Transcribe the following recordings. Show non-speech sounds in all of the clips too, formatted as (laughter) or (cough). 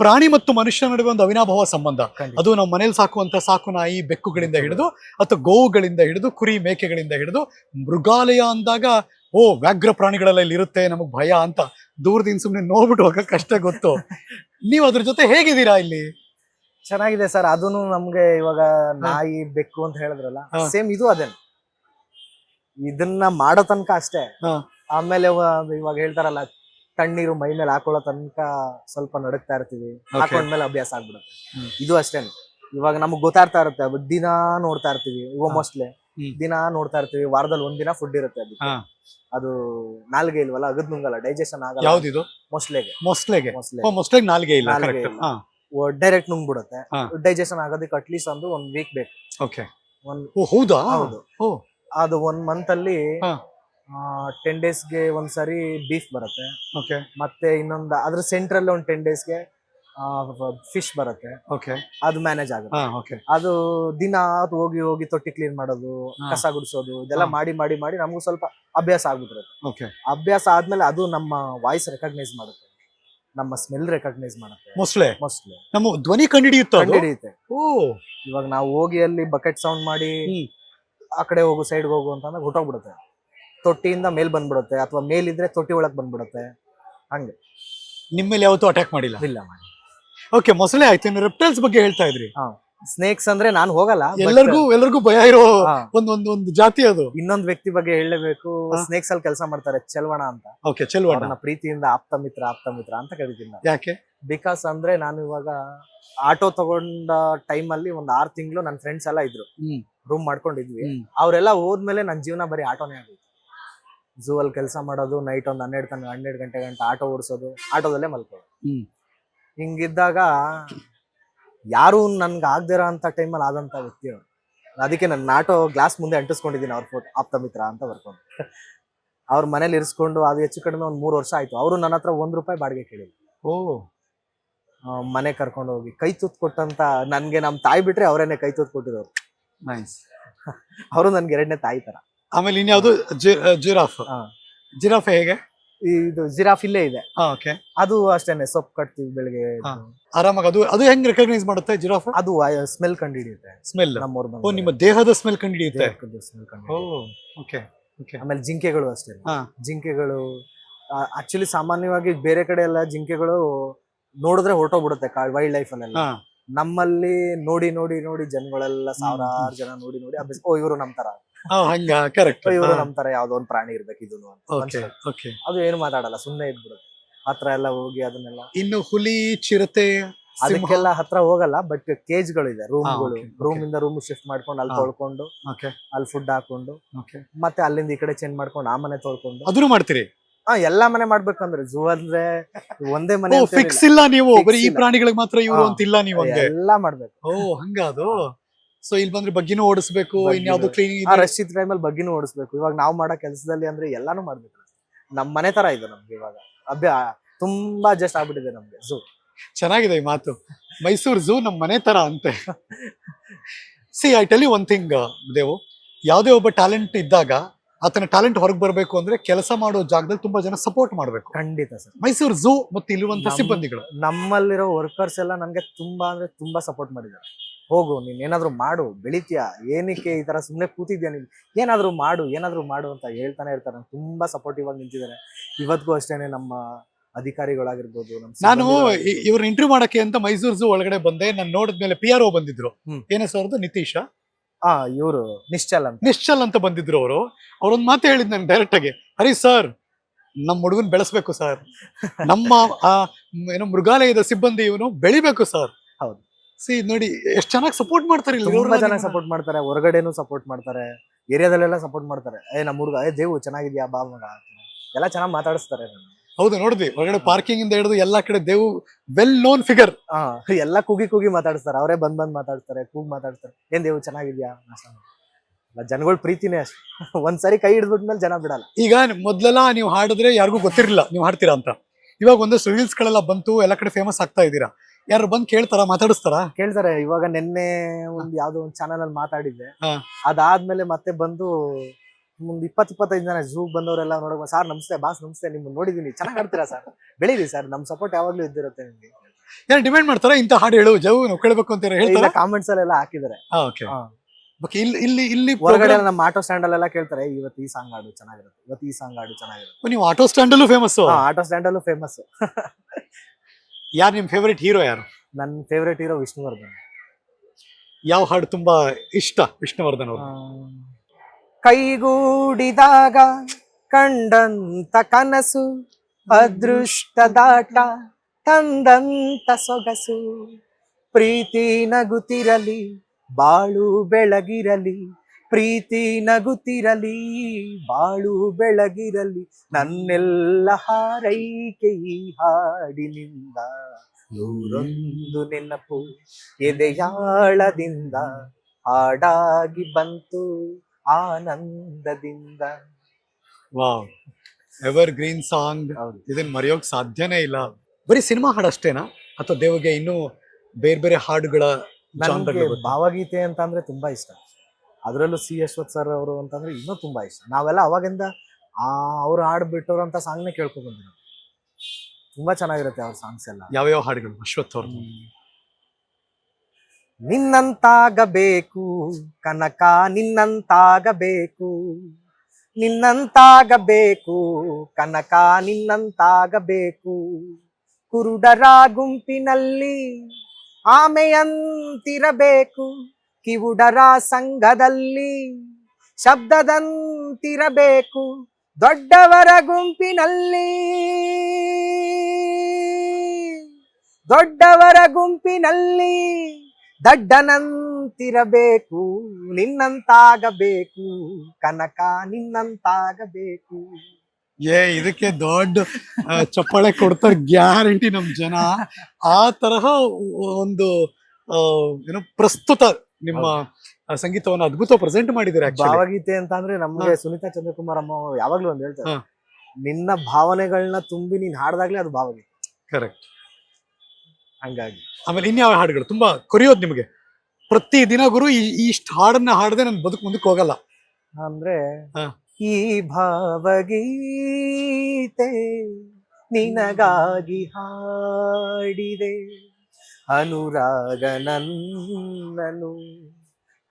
ಪ್ರಾಣಿ ಮತ್ತು ಮನುಷ್ಯ ನಡುವೆ ಒಂದು ಅವಿನಾಭಾವ ಸಂಬಂಧ. ಅದು ನಮ್ಮ ಮನೇಲಿ ಸಾಕುವಂತ ಸಾಕು ನಾಯಿ ಬೆಕ್ಕುಗಳಿಂದ ಹಿಡಿದು ಅಥವಾ ಗೋವುಗಳಿಂದ ಹಿಡಿದು ಕುರಿ ಮೇಕೆಗಳಿಂದ ಹಿಡಿದು ಮೃಗಾಲಯ ಅಂದಾಗ ಓ ವ್ಯಾಘ್ರ ಪ್ರಾಣಿಗಳೆಲ್ಲ ಇಲ್ಲಿ ಇರುತ್ತೆ ನಮಗ್ ಭಯ ಅಂತ ದೂರದಿಂದ ಸುಮ್ಮನೆ ನೋಡ್ಬಿಟ್ಟು ಹೋಗಕ್ಕೆ ಕಷ್ಟ ಗೊತ್ತು. ನೀವು ಅದ್ರ ಜೊತೆ ಹೇಗಿದ್ದೀರಾ ಇಲ್ಲಿ? ಚೆನ್ನಾಗಿದೆ ಸರ್. ಅದನ್ನು ನಮ್ಗೆ ಇವಾಗ ನಾಯಿ ಬೆಕ್ಕು ಅಂತ ಹೇಳಿದ್ರಲ್ಲ. ಸೇಮ್ ಇದು ಅದೇ. ಇದನ್ನ ಮಾಡೋ ತನಕ ಅಷ್ಟೇ. ಆಮೇಲೆ ಇವಾಗ ಹೇಳ್ತಾರಲ್ಲ ತಣ್ಣೀರು ಮೈ ಮೇಲೆ ಹಾಕೊಳ್ಳೋ ತನಕ ಸ್ವಲ್ಪ ನಡಕ್ತಾ ಇರ್ತೀವಿ. ಹಾಕೊಂಡ್ಮೇಲೆ ಅಭ್ಯಾಸ ಆಗ್ಬಿಡುತ್ತೆ. ಇದು ಅಷ್ಟೇನೆ. ಇವಾಗ ನಮಗ್ ಗೊತ್ತಾಗ್ತಾ ಇರುತ್ತೆ ಅದು ದಿನಾ ನೋಡ್ತಾ ಇರ್ತೀವಿ. ಇವ ದಿನ ಮೋಸ್ಟ್ಲಿ. ದಿನಾ ನೋಡ್ತಾ ಇರ್ತೀವಿ. ವಾರದಲ್ಲಿ ಒಂದಿನ ದಿನ ಫುಡ್ ಇರುತ್ತೆ ಅದಕ್ಕೆ. ಅದು ನಾಲ್ಗೆ ಇಲ್ವಲ್ಲ ಅಗದ್ ನುಂಗಲ್ಲ ಡೈಜೆಷನ್ ಆಗಲ್ಲ. ಯಾವ್ದಿದು? ಮೊಸ್ಲೆಗೆ ನಾಲ್ಗೆ ಇಲ್ಲ ನಾಲ್ಗೆ ಡೈರೆಕ್ಟ್ ನುಂಗ್ಬಿಡುತ್ತೆ. ಡೈಜೆಷನ್ ಆಗೋದಕ್ಕೆ ಅಟ್ಲೀಸ್ಟ್ ಒಂದು ಒಂದ್ ವೀಕ್ ಬೇಕು. ಓಕೆ ಹೌದಾ? ಅದು ಒನ್ ಮಂತ್ ಅಲ್ಲಿ. ಟೆನ್ ಡೇಸ್ಗೆ ಒಂದ್ಸರಿ ಬೀಫ್ ಬರುತ್ತೆ. ಓಕೆ ಮತ್ತೆ ಇನ್ನೊಂದು ಅದ್ರ ಸೆಂಟ್ರಲ್ ಒಂದು ಟೆನ್ ಡೇಸ್ಗೆ ಫಿಶ್ ಬರುತ್ತೆ. ಓಕೆ ಅದು ಮ್ಯಾನೇಜ್ ಆಗುತ್ತೆ. ಓಕೆ ಅದು ದಿನ ಅದು ಹೋಗಿ ಹೋಗಿ ತೊಟ್ಟಿ ಕ್ಲೀನ್ ಮಾಡೋದು ಕಸ ಗುಡಿಸೋದು ಇದೆಲ್ಲ ಮಾಡಿ ಮಾಡಿ ಮಾಡಿ ನಮಗೂ ಸ್ವಲ್ಪ ಅಭ್ಯಾಸ ಆಗ್ಬಿಟ್ಟಿರುತ್ತೆ ಓಕೆ ಅಭ್ಯಾಸ ಆದ್ಮೇಲೆ ಅದು ನಮ್ಮ ವಾಯ್ಸ್ ರೆಕಗ್ನೈಸ್ ಮಾಡುತ್ತೆ. ನಮ್ಮ ಸ್ಮೆಲ್ ರೆಕಗ್ನೈಸ್ ಮಾಡುತ್ತೆ. ಮೊಸಳೆ ಮೊಸಳೆ ನಮ್ಮ ಧ್ವನಿ ಕಂಡಿಡಿಯುತ್ತೆ ಕಂಡಿಡಿಯುತ್ತೆ. ಓ! ಇವಾಗ ನಾವು ಹೋಗಿ ಅಲ್ಲಿ ಬಕೆಟ್ ಸೌಂಡ್ ಮಾಡಿ ಆ ಕಡೆ ಹೋಗು ಸೈಡ್ ಹೋಗು ಅಂತಂದ್ರೆ ಹೊಟ್ಟೋಗ್ಬಿಡುತ್ತೆ. ತೊಟ್ಟಿಯಿಂದ ಮೇಲ್ ಬಂದ್ಬಿಡುತ್ತೆ ಅಥವಾ ಮೇಲಿದ್ರೆ ತೊಟ್ಟಿ ಒಳಗ್ ಬಂದ್ಬಿಡುತ್ತೆ. ಹಂಗೆ. ಮೇಲೆ ಯಾವತ್ತೂ ಅಟ್ಯಾಕ್ ಮಾಡಿಲ್ಲ? ಇಲ್ಲ ಮಾಡಿ ಓಕೆ ಮೊಸಳೆ ಆಯ್ತು. ಇನ್ನು ರೆಪ್ಟೈಲ್ಸ್ ಬಗ್ಗೆ ಹೇಳ್ತಾ ಇದ್ರಿ. ಸ್ನೇಕ್ಸ್ ಅಂದ್ರೆ ನಾನು ಹೋಗಲ್ಲ but, ಎಲ್ಲರಿಗೂ ಎಲ್ಲರಿಗೂ ಭಯ ಇರೋ ಒಂದೊಂದು ಒಂದ್ ಒಂದ್ ಒಂದು ಜಾತಿ ಅದು. ಇನ್ನೊಂದ್ ವ್ಯಕ್ತಿ ಬಗ್ಗೆ ಹೇಳಲೇಬೇಕು. ಹಾ. ಸ್ನೇಕ್ಸ್ ಅಲ್ಲಿ ಕೆಲಸ ಮಾಡ್ತಾರೆ ಚೆಲ್ವಣ ಅಂತ. ಓಕೆ ಚೆಲ್ವಣ. ಅವ್ರನ್ನ ಪ್ರೀತಿಯಿಂದ ಆಪ್ತ ಮಿತ್ರ ಆಪ್ತ ಮಿತ್ರ ಅಂತ ಕರಿತೀನಿ ನಾನು. ಯಾಕೆ? ಬಿಕಾಸ್ ಅಂದ್ರೆ ನಾನು ಇವಾಗ ಆಟೋ ತಗೊಂಡ ಟೈಮ್ ಅಲ್ಲಿ ಒಂದ್ ಆರ್ ತಿಂಗಳು ನನ್ನ ಫ್ರೆಂಡ್ಸ್ ಎಲ್ಲ ಇದ್ರು. ರೂಮ್ ಮಾಡ್ಕೊಂಡಿದ್ವಿ. ಅವರೆಲ್ಲ ಹೋದ್ಮೇಲೆ ನನ್ನ ಜೀವನ ಬರೀ ಆಟೋನೇ ಆಗೋಯ್ತು. ಝೂ ಅಲ್ಲಿ ಕೆಲಸ ಮಾಡೋದು ನೈಟ್ ಒಂದು ಹನ್ನೆರಡು ತನಕ ಹನ್ನೆರಡು ಗಂಟೆ ಗಂಟೆ ಆಟೋ ಓಡಿಸೋದು ಆಟೋದಲ್ಲೇ ಮಲ್ಕೋದು. ಹ್ಮ್. ಹಿಂಗಿದ್ದಾಗ ಯಾರು ನನ್ಗೆ ಆಗ್ದಿರೋ ಅಂತ ಟೈಮಲ್ಲಿ ಆದಂಥ ವ್ಯಕ್ತಿ ಅವ್ರು ಅದಕ್ಕೆ ನನ್ನ ಆಟೋ ಗ್ಲಾಸ್ ಮುಂದೆ ಅಂಟಿಸ್ಕೊಂಡಿದ್ದೀನಿ ಅವ್ರ ಫೋಟೋ ಆಪ್ತ ಮಿತ್ರ ಅಂತ ಬರ್ಕೊಂಡು. ಅವ್ರ ಮನೇಲಿ ಇರಿಸ್ಕೊಂಡು ಅದು ಹೆಚ್ಚು ಕಡಿಮೆ ಒಂದು ಮೂರು ವರ್ಷ ಆಯಿತು. ಅವರು ನನ್ನ ಹತ್ರ ಒಂದು ರೂಪಾಯಿ ಬಾಡಿಗೆ ಕೇಳಿದ್ರು. ಓ. ಮನೆ ಕರ್ಕೊಂಡು ಹೋಗಿ. ಕೈ ತೂತ್ ಕೊಟ್ಟಂತ ನನ್ಗೆ ನಮ್ಮ ತಾಯಿ ಬಿಟ್ರೆ ಅವರೇನೆ ಕೈ ತೂತ್ ಕೊಟ್ಟಿರೋರು. ನೈಸ್ (laughs) ಅವರು ನನ್ಗೆ ಎರಡನೇ ತಾಯಿ ತರ. ಆಮೇಲೆ ಇನ್ಯಾವುದು ಜಿರಾಫ್. ಜಿರಾಫ್ ಹೇಗೆ? ಇದು ಜಿರಾಫ್ ಇಲ್ಲೇ ಇದೆ. ಓಕೆ ಅದು ಅಷ್ಟೇನೆ ಸೊಪ್ಪು ಕಟ್ತೀವಿ ಬೆಳಿಗ್ಗೆ. ಆರಾಮಾಗಿ ಅದು ಅದು ಹೆಂಗ್ ರೆಕಗ್ನೈಸ್ ಮಾಡುತ್ತೆ ಜಿರಾಫ್? ಅದು ಸ್ಮೆಲ್ ಕಂಡು ಹಿಡಿಯುತ್ತೆ ಸ್ಮೆಲ್ ನಮ್ಮೂರ್ ಓ ನಿಮ್ಮ ದೇಹದ ಸ್ಮೆಲ್ ಓ ಓಕೆ ಓಕೆ ಆಮೇಲೆ ಜಿಂಕೆಗಳು ಅಷ್ಟೇ. ಜಿಂಕೆಗಳು ಆಕ್ಚುಲಿ ಸಾಮಾನ್ಯವಾಗಿ ಬೇರೆ ಕಡೆ ಎಲ್ಲ ಜಿಂಕೆಗಳು ನೋಡಿದ್ರೆ ಹೊರಟೋಗ್ಬಿಡುತ್ತೆ ವೈಲ್ಡ್ ಲೈಫ್ ಅಲ್ಲೆಲ್ಲ. ನಮ್ಮಲ್ಲಿ ನೋಡಿ ನೋಡಿ ನೋಡಿ ಜನಗಳೆಲ್ಲ ಸಾವಿರಾರು ಜನ ನೋಡಿ ನೋಡಿ ಅಭ್ಯಾಸ ಓ ಇವರು ನಮ್ಮ ತರ ಹಂಗ ಕರೆಕ್ಟ್ ಇವರು ನಮ್ ತರ ಯಾವ್ದೋ ಒಂದ್ ಪ್ರಾಣಿ ಇರ್ಬೇಕು ಇದನ್ನು ಓಕೆ ಓಕೆ ಅದು ಏನು ಮಾತಾಡಲ್ಲ ಸುಮ್ನೆ ಇದ್ಬಿಡುತ್ತೆ. ಹತ್ರ ಎಲ್ಲ ಹೋಗಿ ಅದನ್ನೆಲ್ಲ ಇನ್ನು ಹುಲಿ ಚಿರತೆ ಸಿಂಹ. ಅದಕ್ಕೆಲ್ಲ ಹತ್ರ ಹೋಗಲ್ಲ ಬಟ್ ಕೇಜ್ಗಳು ಇದೆ ರೂಮ್ಗಳು okay, okay. ರೂಮ್ ಇಂದ ರೂಮ್ ಶಿಫ್ಟ್ ಮಾಡ್ಕೊಂಡು ಅಲ್ಲಿ ಹಾ. ತೊಳ್ಕೊಂಡು ಓಕೆ ಅಲ್ಲಿ ಫುಡ್ ಹಾಕೊಂಡು ಓಕೆ ಮತ್ತೆ ಅಲ್ಲಿಂದ ಈ ಕಡೆ ಚೇಂಜ್ ಮಾಡ್ಕೊಂಡು ಆ ಮನೆ ತೊಳ್ಕೊಂಡು. ಅದನ್ನು ಮಾಡ್ತೀರಿ? ಹಾ ಎಲ್ಲಾ ಮನೆ ಮಾಡ್ಬೇಕಂದ್ರೆ ಝೂ ಅಂದ್ರೆ ಒಂದೇ ಮನೆ ಓ ಅಂತ ಫಿಕ್ಸ್ ಇಲ್ಲ ನೀವು Fix ಬರೀ ಈ ಇಲ್ಲ. ಪ್ರಾಣಿಗಳಿಗೆ ಮಾತ್ರ ಇವರು ಹಾ. ಅಂತ ಇಲ್ಲ ನೀವು ಹಂಗೆ. ಎಲ್ಲಾ ಮಾಡ್ಬೇಕು. ಓ ಹಂಗ ಅದು? ಸೊ ಇಲ್ಲಿ ಬಂದ್ರೆ ಬಗ್ಗಿನೂ ಓಡಿಸ್ಬೇಕು. ಇನ್ಯಾವ್ದು ಕ್ಲೀನಿಂಗ್ ರಶ್ ಇದ್ ಟೈಮಲ್ಲಿ ಬಗ್ಗಿನೂ ಓಡಿಸ್ಬೇಕು. ಇವಾಗ ನಾವು ಮಾಡೋ ಕೆಲಸದಲ್ಲಿ ಅಂದ್ರೆ ಎಲ್ಲಾನು ಮಾಡ್ಬೇಕು ನಮ್ ಮನೆ ತರ ಇದೆ ನಮ್ಗೆ ಇವಾಗ. ಅಭ್ಯ ತುಂಬಾ ಅಡ್ಜಸ್ಟ್ ಆಗ್ಬಿಟ್ಟಿದೆ ನಮ್ಗೆ ಝೂ ಚೆನ್ನಾಗಿದೆ ಈ ಮಾತು. ಮೈಸೂರು ಝೂ ನಮ್ ಮನೆ ತರ ಅಂತೆ. See I tell one thing Devu. ಯಾವುದೇ ಒಬ್ಬ ಟ್ಯಾಲೆಂಟ್ ಇದ್ದಾಗ ಆತನ ಟ್ಯಾಲೆಂಟ್ ಹೊರಗೆ ಬರಬೇಕು ಅಂದ್ರೆ ಕೆಲಸ ಮಾಡೋ ಜಾಗದಲ್ಲಿ ತುಂಬಾ ಜನ ಸಪೋರ್ಟ್ ಮಾಡಬೇಕು. ಖಂಡಿತ ಸರ್. ಮೈಸೂರು ಝೂ ಮತ್ತೆ ಇಲ್ಲಿರುವಂತಹ ಸಿಬ್ಬಂದಿಗಳು. ನಮ್ಮಲ್ಲಿರೋ ವರ್ಕರ್ಸ್ ಎಲ್ಲ ನನ್ಗೆ ತುಂಬಾ ಅಂದ್ರೆ ತುಂಬಾ ಸಪೋರ್ಟ್ ಮಾಡಿದ್ದಾರೆ. ಹೋಗು ನೀನ್ ಏನಾದ್ರು ಮಾಡು ಬೆಳಿತೀಯ? ಏನಕ್ಕೆ ಈ ತರ ಸುಮ್ಮನೆ ಕೂತಿದ್ಯಾ ನೀನು? ಏನಾದ್ರು ಮಾಡು ಏನಾದ್ರು ಮಾಡು ಅಂತ ಹೇಳ್ತಾನೆ ಇರ್ತಾರೆ. ನಂಗ್ ತುಂಬಾ ಸಪೋರ್ಟಿವ್ ಆಗಿ ನಿಂತಿದ್ದಾರೆ ಇವತ್ತಿಗೂ ಅಷ್ಟೇನೆ ನಮ್ಮ ಅಧಿಕಾರಿಗಳಾಗಿರ್ಬೋದು ನಾನು ಇವ್ರ ಇಂಟರ್ವ್ಯೂ ಮಾಡಕ್ಕೆ ಅಂತ ಮೈಸೂರು ಒಳಗಡೆ ಬಂದೆ. ನಾನು ನೋಡಿದ್ಮೇಲೆ ಪಿ ಆರ್ ಒ ಬಂದಿದ್ರು. ಏನೇ ಏನ ಅವ್ರದ್ದು ನಿತೀಶ. ಆ ಇವರು ನಿಶ್ಚಲ್ ಅಂತ. ನಿಶ್ಚಲ್ ಅಂತ ಬಂದಿದ್ರು ಅವರು. ಅವ್ರೊಂದ್ ಮಾತು ಹೇಳಿದ್ ನಾನು ಡೈರೆಕ್ಟ್ ಆಗಿ. ಹರಿ ಸರ್ ನಮ್ಮ ಹುಡುಗನ್ ಬೆಳೆಸ್ಬೇಕು ಸರ್ (laughs) ನಮ್ಮ ಆ ಏನೋ ಮೃಗಾಲಯದ ಸಿಬ್ಬಂದಿ ಇವನು ಬೆಳಿಬೇಕು ಸರ್ ಹೌದು. ಸಿ ನೋಡಿ ಎಷ್ಟು ಚೆನ್ನಾಗಿ ಸಪೋರ್ಟ್ ಮಾಡ್ತಾರೆ ಇಲ್ಲಿ ತುಂಬಾ ಚೆನ್ನಾಗಿ ಸಪೋರ್ಟ್ ಮಾಡ್ತಾರೆ ಹೊರಗಡೆನೂ ಸಪೋರ್ಟ್ ಮಾಡ್ತಾರೆ ಏರಿಯಾದಲ್ಲೆಲ್ಲ ಸಪೋರ್ಟ್ ಮಾಡ್ತಾರೆ. ಏ ನಮ್ಮ ಹುಡುಗ ಏ ದೇವು ಚೆನ್ನಾಗಿದ್ಯಾ ಬಾ ಮಗ ಎಲ್ಲ ಚೆನ್ನಾಗಿ ಮಾತಾಡಿಸ್ತಾರೆ. ಹೌದು ನೋಡಿದ್ವಿ ಹೊರಗಡೆ ಪಾರ್ಕಿಂಗ್ ಇಂದ ಹಿಡಿದು ಎಲ್ಲಾ ಕಡೆ ದೇವು ವೆಲ್ ನೋನ್ ಫಿಗರ್ ಹಾ ಎಲ್ಲ ಕೂಗಿ ಕೂಗಿ ಮಾತಾಡಿಸ್ತಾರೆ ಅವರೇ ಬಂದ್ ಬಂದ್ ಮಾತಾಡ್ತಾರೆ ಕೂಗ್ ಮಾತಾಡ್ತಾರೆ ಏನ್ ದೇವು ಚೆನ್ನಾಗಿದ್ಯಾ? ಜನಗಳ ಪ್ರೀತಿನೇ ಅಷ್ಟು. (laughs) ಒಂದ್ಸರಿ ಕೈ ಹಿಡಿದ್ಬಿಟ್ಮೇಲೆ ಜನ ಬಿಡಲ್ಲ. ಈಗ ಮೊದ್ಲೆಲ್ಲ ನೀವು ಹಾಡಿದ್ರೆ ಯಾರಿಗೂ ಗೊತ್ತಿರಲಿಲ್ಲ ನೀವು ಹಾಡ್ತೀರಾ ಅಂತ. ಇವಾಗ ಒಂದಷ್ಟು ರೀಲ್ಸ್ ಗಳೆಲ್ಲ ಬಂತು ಎಲ್ಲ ಕಡೆ ಫೇಮಸ್ ಆಗ್ತಾ ಇದ್ದೀರಾ. ಯಾರು ಬಂದ್ ಕೇಳ್ತಾರ ಮಾತಾಡಿಸ್ತಾರ? ಕೇಳ್ತಾರೆ ಇವಾಗ ನಿನ್ನೆ ಒಂದ್ ಯಾವ್ದೋ ಒಂದ್ ಚಾನಲ್ ಅಲ್ಲಿ ಮಾತಾಡಿದ್ದೆ. ಹಾ. ಅದಾದ್ಮೇಲೆ ಮತ್ತೆ ಬಂದು ಒಂದ್ ಇಪ್ಪತ್ ಇಪ್ಪತ್ತೈದು ಜನ ಝೂ ಬಂದವರೆಲ್ಲ ನೋಡಕ್ ಸರ್ ನಮಸ್ತೆ ಬಾಸ್ ನಮಸ್ತೆ ನಿಮ್ ನೋಡಿದೀನಿ ಚೆನ್ನಾಗ್ ಆಡ್ತೀರಾ ಸರ್? ಬೆಳೀರಿ ಸರ್ ನಮ್ ಸಪೋರ್ಟ್ ಯಾವಾಗ್ಲೂ ಇದ್ದಿರುತ್ತೆ ನಿಮ್ಗೆ. ಯಾರು ಡಿಮ್ಯಾಂಡ್ ಮಾಡ್ತಾರ? ಇಂತ ಹಾಡು ಹೇಳು ಜವ್ ನಾವು ಕೇಳ್ಬೇಕು ಅಂತ ಹೇಳ್ತಾರ? ಕಾಮೆಂಟ್ಸ್ ಅಲ್ಲೆಲ್ಲ ಹಾಕಿದ್ದಾರೆ. ಓಕೆ ಹಾ. ಇಲ್ಲಿ ಇಲ್ಲಿ ಇಲ್ಲಿ ಹೊರಗಡೆ program- ನಮ್ಮ ಆಟೋ ಸ್ಟ್ಯಾಂಡ್ ಅಲ್ಲೆಲ್ಲ ಕೇಳ್ತಾರೆ ಇವತ್ತು ಈ ಸಾಂಗ್ ಹಾಡು ಚೆನ್ನಾಗಿರುತ್ತೆ ಇವತ್ತು ಈ ಸಾಂಗ್ ಹಾಡು ಚೆನ್ನಾಗಿರುತ್ತೆ. ನೀವು ಆಟೋ ಸ್ಟ್ಯಾಂಡ್ ಅಲ್ಲೂ ಫೇಮಸ್ ಆಟೋ ಸ್ಟ್ಯಾಂಡ್ ಅಲ್ಲೂ ಫೇಮಸ್ (laughs) ಯಾರು ನಿಮ್ಮ ಫೇವ್ರೇಟ್ ಹೀರೋ ಯಾರು? ನನ್ನ ಫೇವ್ರೇಟ್ ಹೀರೋ ವಿಷ್ಣುವರ್ಧನ್. ಯಾವ ಹಾಡು ತುಂಬಾ ಇಷ್ಟ ವಿಷ್ಣುವರ್ಧನ್ ಅವರು ಕೈಗೂಡಿದಾಗ ಕಂಡಂತ ಕನಸು ಅದೃಷ್ಟ ದಾಟ ತಂದಂತ ಸೊಗಸು ಪ್ರೀತಿ ನಗುತ್ತಿರಲಿ ಬಾಳು ಬೆಳಗಿರಲಿ ಪ್ರೀತಿ ನಗುತ್ತಿರಲಿ ಬಾಳು ಬೆಳಗಿರಲಿ ನನ್ನೆಲ್ಲ ಹಾರೈಕೆ ಈ ಹಾಡಿನಿಂದ. ನೂರೊಂದು ನೆನಪು ಎದೆಯಾಳದಿಂದ ಹಾಡಾಗಿ ಬಂತು ಆನಂದದಿಂದ. ವಾವ್. ಎವರ್ ಗ್ರೀನ್ ಸಾಂಗ್ ಇದನ್ನ ಮರೆಯೋಕ್ ಸಾಧ್ಯನೇ ಇಲ್ಲ. ಬರೀ ಸಿನಿಮಾ ಹಾಡು ಅಷ್ಟೇನಾ ಅಥವಾ ದೇವ್ಗೆ ಇನ್ನೂ ಬೇರೆ ಬೇರೆ ಹಾಡುಗಳ ನನಗೆ? ಭಾವಗೀತೆ ಅಂತ ಅಂದ್ರೆ ತುಂಬಾ ಇಷ್ಟ. ಅದರಲ್ಲೂ ಸಿ ಅಶ್ವಥ್ ಸರ್ ಅವರು ಅಂತಂದ್ರೆ ಇನ್ನೂ ತುಂಬಾ ಇಷ್ಟ. ನಾವೆಲ್ಲ ಅವಾಗಿಂದ ಆ ಅವ್ರು ಹಾಡು ಬಿಟ್ಟವ್ರಂತ ಸಾಂಗ್ನೇ ಕೇಳ್ಕೊಂಡ್ ಬಂದಿರೋ ತುಂಬಾ ಚೆನ್ನಾಗಿರುತ್ತೆ ಅವ್ರ ಸಾಂಗ್ಸ್ ಎಲ್ಲ. ಯಾವ್ಯಾವ ಹಾಡುಗಳು? ಅಶ್ವತ್ ಅವ್ರ ನಿನ್ನಂತಾಗಬೇಕು ಕನಕ ನಿನ್ನಂತಾಗಬೇಕು ನಿನ್ನಂತಾಗಬೇಕು ಕನಕ ನಿನ್ನಂತಾಗಬೇಕು. ಕುರುಡರ ಗುಂಪಿನಲ್ಲಿ ಆಮೆಯಂತಿರಬೇಕು. ಕಿವುಡರ ಸಂಘದಲ್ಲಿ ಶಬ್ದದಂತಿರಬೇಕು ದೊಡ್ಡವರ ಗುಂಪಿನಲ್ಲಿ. ದೊಡ್ಡವರ ಗುಂಪಿನಲ್ಲಿ ದಡ್ಡನಂತಿರಬೇಕು, ನಿನ್ನಂತಾಗಬೇಕು, ಕನಕ ನಿನ್ನಂತಾಗಬೇಕು. ಏ, ಇದಕ್ಕೆ ದೊಡ್ಡ ಚಪ್ಪಳೆ ಕೊಡ್ತಾರೆ ಗ್ಯಾರಂಟಿ ನಮ್ಮ ಜನ. ಆ ತರಹ ಒಂದು ಏನು ಪ್ರಸ್ತುತ ನಿಮ್ಮ ಸಂಗೀತವನ್ನು ಅದ್ಭುತ ಪ್ರೆಸೆಂಟ್ actually. ಭಾವಗೀತೆ ಅಂತ ಅಂದ್ರೆ ನಮ್ಗೆ ಸುನಿತಾ ಚಂದ್ರಕುಮಾರ್ ಅಮ್ಮ ಯಾವಾಗ್ಲೂ ಒಂದ್ ಹೇಳ್ತಾರೆ. ನಿನ್ನ ಭಾವನೆಗಳನ್ನ ತುಂಬಿ ನೀನ್ ಹಾಡ್ದಾಗ್ಲೇ ಅದು ಭಾವಗೀತೆ. ಕರೆಕ್ಟ್ ಹಂಗಾಗಿ. ಆಮೇಲೆ ಇನ್ಯಾವ ಹಾಡುಗಳು? ತುಂಬಾ ಕೊರಿಯೋದು ನಿಮಗೆ. ಪ್ರತಿ ದಿನ ಗುರು ಈ- ಇಷ್ಟ್ ಹಾಡನ್ನ ಹಾಡದೆ ನನ್ ಬದುಕು ಮುಂದಕ್ಕೆ ಹೋಗಲ್ಲ. ಅಂದ್ರೆ. ಈ ಭಾವಗೀತೆ ನಿನಗಾಗಿ ಹಾಡಿದೆ. ಅನುರಾಗ ನನ್ನನು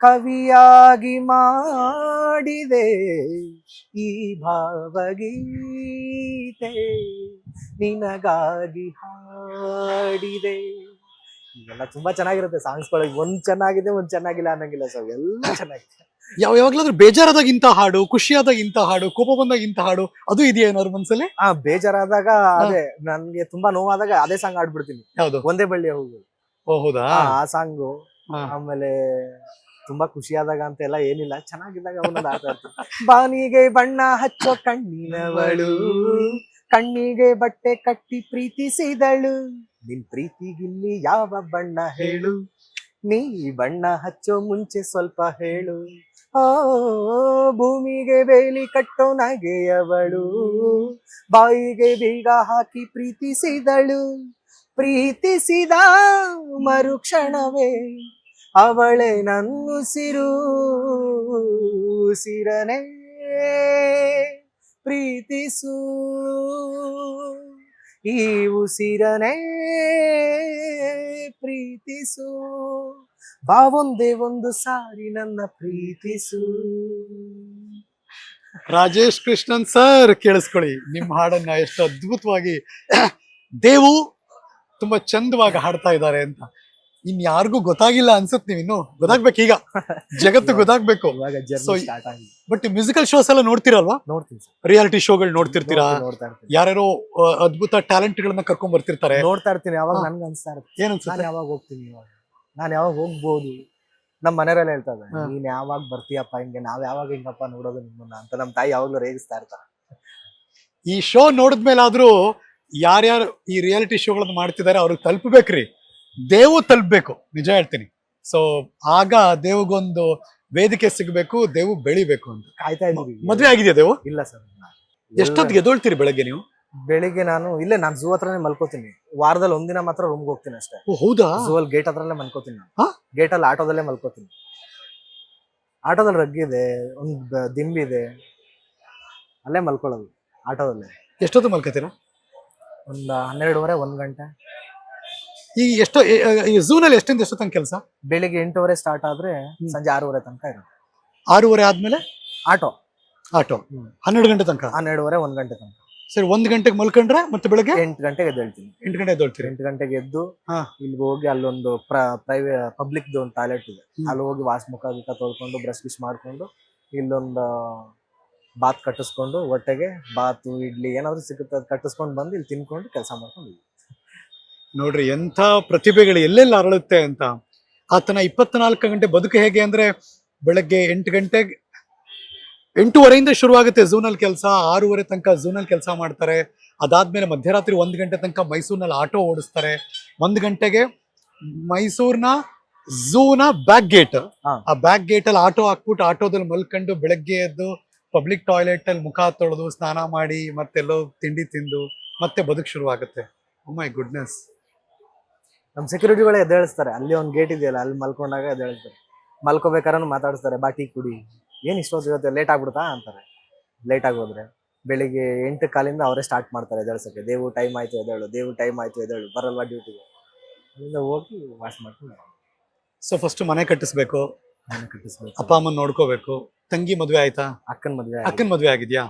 ಕವಿಯಾಗಿ ಮಾಡಿದೆ ಈ ಭಾವಗೀತೆ. ನಿನಗಾಗಿ ಹಾಡಿದೆ. ಎಲ್ಲ ತುಂಬಾ ಚೆನ್ನಾಗಿರುತ್ತೆ ಸಾಂಗ್ಸ್ಗಳಿಗೆ ಒಂದ್ ಚೆನ್ನಾಗಿದೆ ಒಂದ್ ಚೆನ್ನಾಗಿಲ್ಲ ಅನ್ನಂಗಿಲ್ಲ ಸರ್. ಎಲ್ಲ ಚೆನ್ನಾಗಿದೆ. ಯಾವ ಯಾವಾಗ್ಲಾದ್ರೂ ಬೇಜಾರಾದಾಗ ಇಂಥ ಹಾಡು ಖುಷಿಯಾದಾಗ ಇಂಥ ಹಾಡು ಕೋಪ ಬಂದಾಗ ಇಂಥ ಹಾಡು ಅದು ಇದೆಯಾ ಏನಾದ್ರು ಮನ್ಸಲ್ಲಿ? ಆ ಬೇಜಾರಾದಾಗ ಅದೇ ನನ್ಗೆ ತುಂಬಾ ನೋವಾದಾಗ ಅದೇ ಸಾಂಗ್ ಆಡ್ಬಿಡ್ತೀನಿ ಯಾವ್ದು? ಒಂದೇ ಬಳ್ಳಿಯ ಹೂವು ಓ ಹೌದಾ? ಆ, ಸಾಂಗು. ಆಮೇಲೆ ತುಂಬಾ ಖುಷಿಯಾದಾಗ ಅಂತ ಎಲ್ಲ ಏನಿಲ್ಲ. ಚೆನ್ನಾಗಿದ್ದಾಗ ಅವನೊಂದು ಆಟ ಆಡ್ತೀನಿ ಬಾನಿಗೆ ಬಣ್ಣ ಹಚ್ಚೋ ಕಣ್ಣಿನವಳು. ಕಣ್ಣಿಗೆ ಬಟ್ಟೆ ಕಟ್ಟಿ ಪ್ರೀತಿಸಿದಳು. ನಿನ್ ಪ್ರೀತಿಗಿಲ್ಲಿ ಯಾವ ಬಣ್ಣ ಹೇಳು? ನೀ ಬಣ್ಣ ಹಚ್ಚೋ ಮುಂಚೆ ಸ್ವಲ್ಪ ಹೇಳು. ಓ ಭೂಮಿಗೆ ಬೇಲಿ ಕಟ್ಟೋ ನಗೆಯವಳು. ಬಾಯಿಗೆ ಬೀಗ ಹಾಕಿ ಪ್ರೀತಿಸಿದಳು. ಪ್ರೀತಿಸಿದ ಮರುಕ್ಷಣವೇ ಅವಳೆ ನನ್ನುಸಿರು ಸಿರನೆ. ಪ್ರೀತಿಸು ಈ ಉಸಿರನೆ. ಪ್ರೀತಿಸು ಬಾವೊಂದೇ ಒಂದು ಸಾರಿ ನನ್ನ ಪ್ರೀತಿಸು. ರಾಜೇಶ್ ಕೃಷ್ಣನ್ ಸರ್ ಕೇಳಿಸ್ಕೊಳ್ಳಿ, ನಿಮ್ಮ ಹಾಡನ್ನ ಎಷ್ಟು ಅದ್ಭುತವಾಗಿ. (coughs) ದೇವು ತುಂಬಾ ಚಂದವಾಗಿ ಹಾಡ್ತಾ ಇದ್ದಾರೆ ಅಂತ. ಇನ್ ಯಾರಿಗೂ ಗೊತ್ತಾಗಿಲ್ಲ ಅನ್ಸುತ್ತೆ ನೀವು ಇನ್ನು. ಗೊತ್ತಾಗ್ಬೇಕು ಈಗ. (laughs) ಜಗತ್ತು ಗೊತ್ತಾಗ್ಬೇಕು. ಇವಾಗ So, ಜರ್ನಿ ಸ್ಟಾರ್ಟ್ ಆಗಿದೆ. ಬಟ್ ಮ್ಯೂಸಿಕಲ್ ಶೋಸ್ ಎಲ್ಲ ನೋಡ್ತಿರಲ್ವಾ? ನೋಡ್ತೀನಿ ಸರ್. ರಿಯಾಲಿಟಿ ಶೋಗಳು ನೋಡ್ತಿರ್ತೀರಾ? ನೋಡ್ತಾ ಇರ್ತೀನಿ ಯಾರ್ಯಾರೋ ಆ, ಅದ್ಭುತ ಟ್ಯಾಲೆಂಟ್ ಗಳನ್ನ ಕರ್ಕೊಂಡ್ ಬರ್ತಿರ್ತಾರೆ. ನೋಡ್ತಾ ಇರ್ತೀನಿ ಅವಾಗ ಹಾ. ನನ್ಗೆ ಅನ್ಸ್ತಾ ಇರುತ್ತೆ. ಏನ್ ನಾನು ಅನ್ಸುತ್ತೆ ಯಾವಾಗ ಹೋಗ್ತೀನಿ ಇವಾಗ? ನಾನು ಯಾವಾಗ ಹೋಗ್ಬೋದು? ನಮ್ಮ ಮನೆಯವರೆಲ್ಲ ಹೇಳ್ತಾರೆ ಹಾ. ನೀನ್ ಯಾವಾಗ ಬರ್ತೀಯಪ್ಪ ಹಿಂಗೆ? ನಾವ್ ಯಾವಾಗ ಹಿಂಗಪ್ಪ ನೋಡೋದು ನಿಮ್ಮನ್ನ? ಅಂತ ನಮ್ ತಾಯಿ ಯಾವಾಗ್ಲೂ ರೇಗಿಸ್ತಾ ಇರ್ತಾರೆ. ಈ ಶೋ ನೋಡಿದ್ಮೇಲಾದ್ರೂ ಯಾರ್ಯಾರು ಈ ರಿಯಾಲಿಟಿ ಶೋಗಳನ್ನು ಮಾಡ್ತಿದ್ದಾರೆ ಅವ್ರಿಗೆ ತಲುಪಬೇಕ್ರಿ. ದೇವು ತಲುಪಬೇಕು ನಿಜ ಹೇಳ್ತೀನಿ. ಸೊ ಆಗ ದೇವಗೊಂದು ವೇದಿಕೆ ಸಿಗಬೇಕು ದೇವು ಬೆಳಿಬೇಕು ಅಂತ. ಕಾಯ್ತಾ ಇದ್ದೀವಿ. ಮದ್ವೆ ಆಗಿದೆಯಾ ದೇವು ಇಲ್ಲ ಸರ್. ಎಷ್ಟೊತ್ತಿಗೆ ಎದೊಳ್ತೀರಿ ಬೆಳಗ್ಗೆ ನೀವು? ಬೆಳಿಗ್ಗೆ ನಾನು ಇಲ್ಲೇ ನಾನು ಝೂ ಹತ್ರನೇ ಮಲ್ಕೋತೀನಿ. ವಾರದಲ್ಲಿ ಒಂದಿನ ಮಾತ್ರ ರೂಮ್ಗೆ ಹೋಗ್ತೀನಿ ಅಷ್ಟೇ. ಓ ಹೌದಾ? ಝೂ ಅಲ್ಲಿ ಗೇಟ್ ಹತ್ರನೇ ಮಲ್ಕೋತೀನಿ ಹಾ? ನಾನು ಗೇಟ್ ಅಲ್ಲಿ ಆಟೋದಲ್ಲೇ ಮಲ್ಕೋತೀನಿ. ಆಟೋದಲ್ಲಿ ರಗ್ಗಿದೆ ಒಂದ್ ಒಂದು ದಿಂಬಿದೆ ಅಲ್ಲೇ ಮಲ್ಕೊಳ್ಳೋದು ಆಟೋದಲ್ಲೇ. ಎಷ್ಟೊತ್ತು ಮಲ್ಕತೀರಾ? ಒಂದ್ ಹನ್ನೆರಡುವರೆ ಒಂದು ಗಂಟೆ. ಈ ಎಷ್ಟು ಈ- ಝೂನಲ್ಲಿ ಎಷ್ಟಿಂದ ಎಷ್ಟು ತನಕ ಕೆಲಸ? ಬೆಳಿಗ್ಗೆ ಎಂಟೂವರೆ ಸ್ಟಾರ್ಟ್ ಆದ್ರೆ. ಸಂಜೆ ಆರೂವರೆ ತನಕ ಇರುತ್ತೆ. ಆರೂವರೆ ಆದ್ಮೇಲೆ? ಆಟೋ. ಆಟೋ. ಹನ್ನೆರಡು ಗಂಟೆ ತನಕ? ಹನ್ನೆರಡುವರೆ ಒಂದ್ ಗಂಟೆ ತನಕ. ಸರಿ ಒಂದ್ ಗಂಟೆಗೆ ಮಲ್ಕೊಂಡ್ರೆ ಮತ್ತೆ ಬೆಳಗ್ಗೆ? ಎಂಟು ಗಂಟೆಗೆ ಎದ್ದೇಳ್ತೀನಿ. ಎಂಟು ಗಂಟೆ ಎದ್ದೇಳ್ತೀನಿ ಎಂಟು ಗಂಟೆಗೆ ಎದ್ದು ಹಾ. ಇಲ್ಲಿಗೆ ಹೋಗಿ ಅಲ್ಲೊಂದು ಪ್ರೈವೇ ಪಬ್ಲಿಕ್ ಒಂದು ಟಾಯ್ಲೆಟ್ ಇದೆ. ಅಲ್ಲಿ ಹೋಗಿ ವಾಸ್ ಮುಖ ಗಿಖ ತೊಳ್ಕೊಂಡು ಬ್ರಷ್ ಗಿಶ್ ಮಾಡ್ಕೊಂಡು ಇಲ್ಲೊಂದು ಬಾತ್ ಕಟ್ಟಿಸ್ಕೊಂಡು ಹೊಟ್ಟೆಗೆ ಬಾತು ಇಡ್ಲಿ ಏನಾದ್ರು ಸಿಗುತ್ತೆ ಅದು ಕಟ್ಟಿಸ್ಕೊಂಡು ಬಂದು ಇಲ್ಲಿ ತಿನ್ಕೊಂಡು ಕೆಲಸ ಮಾಡ್ಕೊಂಡು ನೋಡ್ರಿ ಎಂಥ ಪ್ರತಿಭೆಗಳು ಎಲ್ಲೆಲ್ಲಿ ಅರಳುತ್ತೆ ಅಂತ. ಆತನ ಇಪ್ಪತ್ನಾಲ್ಕು ಗಂಟೆ ಬದುಕು ಹೇಗೆ ಅಂದ್ರೆ ಬೆಳಗ್ಗೆ ಎಂಟು ಗಂಟೆಗೆ ಎಂಟೂವರೆಯಿಂದ ಶುರುವಾಗುತ್ತೆ ಝೂನಲ್ ಕೆಲಸ. ಆರೂವರೆ ತನಕ ಝೂನಲ್ ಕೆಲಸ ಮಾಡ್ತಾರೆ. ಅದಾದ್ಮೇಲೆ ಮಧ್ಯರಾತ್ರಿ ಒಂದು ಗಂಟೆ ತನಕ ಮೈಸೂರಿನಲ್ಲಿ ಆಟೋ ಓಡಿಸ್ತಾರೆ. ಒಂದು ಗಂಟೆಗೆ ಮೈಸೂರಿನ ಝೂನ ಬ್ಯಾಕ್ ಗೇಟ್. ಆ ಬ್ಯಾಕ್ ಗೇಟ್ ಅಲ್ಲಿ ಆಟೋ ಹಾಕ್ಬಿಟ್ಟು ಆಟೋದಲ್ಲಿ ಮಲ್ಕೊಂಡು ಬೆಳಗ್ಗೆ ಎದ್ದು ಪಬ್ಲಿಕ್ ಟಾಯ್ಲೆಟ್ ಅಲ್ಲಿ ಮುಖ ತೊಳೆದು ಸ್ನಾನ ಮಾಡಿ ಮತ್ತೆಲ್ಲೋ ತಿಂಡಿ ತಿಂದು ಮತ್ತೆ ಬದುಕು ಶುರುವಾಗುತ್ತೆ. ಮೈ ಗುಡ್ನೆಸ್ ನಮ್ಮ ಸೆಕ್ಯೂರಿಟಿಗಳೇ ಎದ್ದೇಳಿಸ್ತಾರೆ. ಅಲ್ಲಿ ಒಂದು ಗೇಟ್ ಇದೆಯಲ್ಲ ಅಲ್ಲಿ ಮಲ್ಕೊಂಡಾಗ ಎದ್ದೇಳಿಸ್ತಾರೆ. ಮಲ್ಕೋಬೇಕಾದ್ರೂ ಮಾತಾಡಿಸ್ತಾರೆ ಬಾಕಿ ಕುಡಿ. ಏನು ಇಷ್ಟೊತ್ತು ಇವತ್ತು ಲೇಟ್ ಆಗ್ಬಿಡ್ತಾ ಅಂತಾರೆ. ಲೇಟ್ ಆಗೋದ್ರೆ ಹೋದ್ರೆ. ಬೆಳಿಗ್ಗೆ ಎಂಟು ಕಾಲಿಂದ ಅವರೇ ಸ್ಟಾರ್ಟ್ ಮಾಡ್ತಾರೆ ಎದ್ದೇಳ್ಸಕ್ಕೆ. ದೇವು ಟೈಮ್ ಆಯ್ತು ಎದ್ದೇಳು. ದೇವು ಟೈಮ್ ಆಯ್ತು ಎದ್ದೇಳು. ಬರಲ್ವಾ ಡ್ಯೂಟಿಗೆ ಅಲ್ಲಿಂದ ಹೋಗಿ ವಾಶ್ ಮಾಡ್ಕೊಂಡು ಸೊ ಫಸ್ಟ್ ಮನೆ ಕಟ್ಟಿಸ್ಬೇಕು. ಮನೆ ಕಟ್ಟಿಸ್ಬೇಕು ಅಪ್ಪ ಅಮ್ಮನ್ ನೋಡ್ಕೋಬೇಕು. ತಂಗಿ ಮದ್ವೆ ಆಯ್ತಾ? ಅಕ್ಕನ ಮದ್ವೆ ಅಕ್ಕನ್ ಮದ್ವೆ ಆಗಿದ್ಯಾ.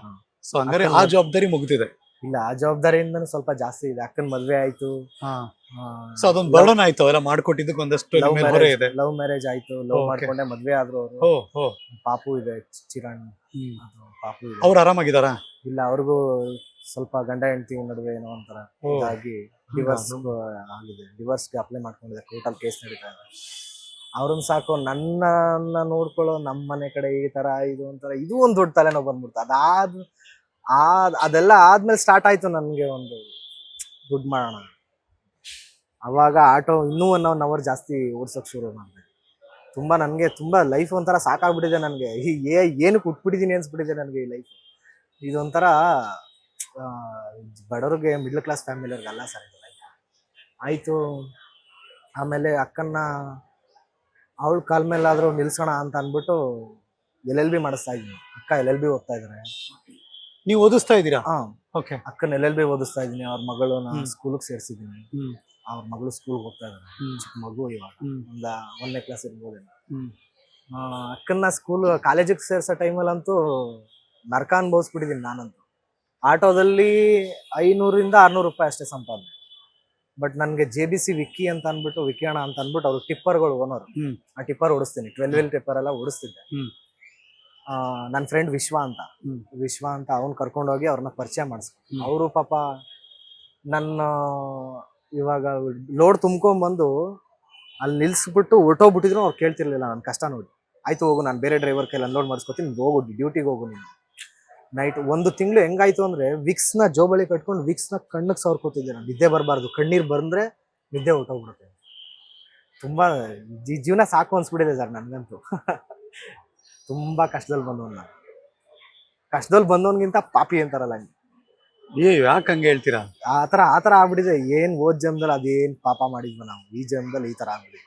ಸೊ ಹಂಗಾರೆ ಆ ಜವಾಬ್ದಾರಿ ಮುಗ್ದಿದೆ. ಇಲ್ಲ ಆ ಜವಾಬ್ದಾರಿಯಿಂದನೂ ಸ್ವಲ್ಪ ಜಾಸ್ತಿ ಇದೆ. ಅಕ್ಕನ ಮದ್ವೆ ಆಯ್ತು. ಸೊ ಅದೊಂದು ಬರ್ಡನ್ ಆಯ್ತು. ಅವೆಲ್ಲ ಮಾಡ್ಕೊಟ್ಟಿದ್ದಕ್ಕೆ ಒಂದಷ್ಟು ಲವ್ ಇದೆ. ಲವ್ ಮ್ಯಾರೇಜ್ ಆಯ್ತು. Love Okay. ಮಾಡ್ಕೊಂಡೆ ಮದ್ವೆ ಆದ್ರು ಅವರು. ಓ ಓ ಪಾಪು ಇದೆ ಚಿರಣ್ ಅದು ಪಾಪು ಇದೆ. ಅವ್ರು ಆರಾಮಾಗಿದಾರಾ ಇಲ್ಲ ಅವ್ರಿಗೂ ಸ್ವಲ್ಪ ಗಂಡ ಹೆಂಡತಿ ನಡುವೆ ಏನೋ ಒಂಥರ ಓ. ಇದಾಗಿ ಡಿವರ್ಸ್ ಆಗಿದೆ. ಡಿವರ್ಸ್ಗೆ ಅಪ್ಲೈ ಮಾಡ್ಕೊಂಡಿದೆ ಕೋರ್ಟಲ್ಲಿ ಕೇಸ್ ನಡೀತಾ ಇದೆ. ಅವ್ರನ್ನ ಸಾಕು ನನ್ನ ನೋಡ್ಕೊಳ್ಳೋ ನಮ್ಮ ಮನೆ ಕಡೆ ಈ ತರ, ಇದು ಒಂಥರ, ಇದು ಒಂದು ದೊಡ್ಡ ತಲೆನೋವು ಬಂದ್ಬಿಡ್ತು. ಅದಾದ ಆ ಅದೆಲ್ಲ ಆದ್ಮೇಲೆ ಸ್ಟಾರ್ಟ್ ಆಯ್ತು ನನಗೆ ಒಂದು ದುಡ್ಡು ಮಾಡೋಣ. ಅವಾಗ ಆಟೋ ಇನ್ನೂ ಒನ್ ಒನ್ ಅವರ್ ಜಾಸ್ತಿ ಓಡ್ಸೋಕೆ ಶುರು ಮಾಡಿದೆ. ತುಂಬಾ ನನಗೆ ತುಂಬಾ ಲೈಫ್ ಒಂಥರ ಸಾಕಾಗ್ಬಿಟ್ಟಿದೆ ನನಗೆ. ಏನಕ್ಕೆ ಉಟ್ಬಿಟ್ಟಿದ್ದೀನಿ ಅನ್ಸ್ಬಿಟ್ಟಿದೆ ನನಗೆ ಈ ಲೈಫ್ ಇದೊಂಥರ ಬಡವ್ರಿಗೆ ಮಿಡ್ಲ್ ಕ್ಲಾಸ್ ಫ್ಯಾಮಿಲಿಯವ್ರಿಗೆಲ್ಲ ಸರಿ ಆಯಿತು. ಆಮೇಲೆ ಅಕ್ಕನ್ನ ಅವಳ ಕಾಲ ಮೇಲಾದರೂ ನಿಲ್ಸೋಣ ಅಂತ ಅಂದ್ಬಿಟ್ಟು ಎಲ್ ಎಲ್ ಬಿ ಮಾಡಿಸ್ತಾ ಇದ್ದೀನಿ. ಅಕ್ಕ ಎಲ್ ಎಲ್ ಬಿ ಓದ್ತಾ ಇದ್ದಾರೆ ನೀವು ಓದಿಸ್ತಾ ಇದ್ದೀರಾ? ಹಾಂ. ಓಕೆ. ಅಕ್ಕನ ಎಲ್ ಎಲ್ ಬಿ ಓದಿಸ್ತಾ ಇದ್ದೀನಿ. ಅವ್ರ ಮಗಳು ನಾನು ಸ್ಕೂಲಿಗೆ ಸೇರಿಸಿದ್ದೀನಿ. ಹ್ಮ್. ಅವ್ರ ಮಗಳು ಸ್ಕೂಲ್ಗೆ ಹೋಗ್ತಾ ಇದ್ದಾರೆ ಚಿಕ್ಕ ಮಗು ಇವಾಗ. ಒಂದ ಒಂದನೇ ಕ್ಲಾಸ್ ಇರ್ಬೋದೇನೋ. ಅಕ್ಕನ್ನ ಸ್ಕೂಲ್ ಕಾಲೇಜಿಗೆ ಸೇರ್ಸೋ ಟೈಮಲ್ಲಂತೂ ನರಕ ಅನ್ಭವಿಸ್ಬಿಟ್ಟಿದ್ದೀನಿ ನಾನಂತೂ. ಆಟೋದಲ್ಲಿ ಐನೂರಿಂದ ಆರ್ನೂರು ರೂಪಾಯಿ ಅಷ್ಟೇ ಸಂಪಾದನೆ. ಬಟ್ ನನಗೆ ಜೆ ಬಿ ಸಿ ವಿಕ್ಕಿ ಅಂತ ಅಂದ್ಬಿಟ್ಟು ವಿಕಿಯಣ ಅಂತ ಅಂದ್ಬಿಟ್ಟು ಅವರು ಟಿಪ್ಪರ್ಗಳು ಓನರ್. ಆ ಟಿಪ್ಪರ್ ಓಡಿಸ್ತೀನಿ. ಟ್ವೆಲ್ ವೀಲ್ ಟಿಪ್ಪರ್ ಎಲ್ಲ ಓಡಿಸ್ತಿದ್ದೆ. ನನ್ ನನ್ನ ಫ್ರೆಂಡ್ ವಿಶ್ವ ಅಂತ. ವಿಶ್ವ ಅಂತ ಅವ್ನು ಕರ್ಕೊಂಡೋಗಿ ಅವ್ರನ್ನ ಪರಿಚಯ ಮಾಡಿಸ್ಕೊ ಅವರು ಪಾಪ ನನ್ನ ಇವಾಗ ಲೋಡ್ ತುಂಬ್ಕೊಂಬಂದು ಅಲ್ಲಿ ನಿಲ್ಸ್ಬಿಟ್ಟು ಹೊರಟೋಗ್ಬಿಟ್ಟಿದ್ರು ಅವ್ರು ಕೇಳ್ತಿರ್ಲಿಲ್ಲ ನನ್ನ ಕಷ್ಟ ನೋಡಿ. ಆಯ್ತು ಹೋಗು ನಾನು ಬೇರೆ ಡ್ರೈವರ್ ಕೈಲಿ ಅನ್ಲೋಡ್ ಮಾಡಿಸ್ಕೊತೀನಿ ಹೋಗು ಡ್ಯೂಟಿಗೆ ಹೋಗು ನೀನು. ನೈಟ್ ಒಂದು ತಿಂಗಳು ಹೆಂಗಾಯ್ತು ಅಂದ್ರೆ ವಿಕ್ಸ್ನ ನ ಜೋಬಳಿ ಕಟ್ಕೊಂಡು ವಿಕ್ಸ್ನ ನ ಕಣ್ಣಿಗೆ ಸವರ್ಕೋತಿದ್ದೆ ನಾನು. ನಿದ್ದೆ ಬರಬಾರ್ದು. ಕಣ್ಣೀರು ಬಂದ್ರೆ ನಿದ್ದೆ ಹೊರ್ಟೋಗ್ಬಿಡುತ್ತೆ ತುಂಬಾ ಜೀವನ ಸಾಕು ಅನ್ಸ್ಬಿಟ್ಟಿದೆ ಸರ್ ನನಗಂತೂ. (laughs) ತುಂಬಾ ಕಷ್ಟದಲ್ಲಿ ಬಂದವನ್ ನಾನು. ಕಷ್ಟದಲ್ಲಿ ಬಂದವನ್ಗಿಂತ ಪಾಪಿ ಅಂತಾರಲ್ಲ ಏ ಯಾಕೆ ಹಂಗೆ ಹೇಳ್ತೀರಾ? ಆ ಥರ ಆ ಥರ ಆಗ್ಬಿಟ್ಟಿದೆ. ಏನು ಓದ್ ಜನ್ಮದಲ್ಲಿ ಅದೇನು ಪಾಪ ಮಾಡಿದ್ವಿ ನಾವು. ಈ ಜನ್ಮದಲ್ಲಿ ಈ ತರ ಆಗ್ಬಿಟ್ಟಿದೆ.